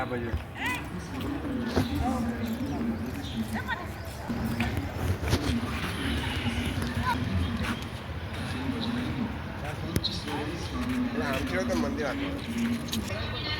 આ બાજુ. મંદિર આગળ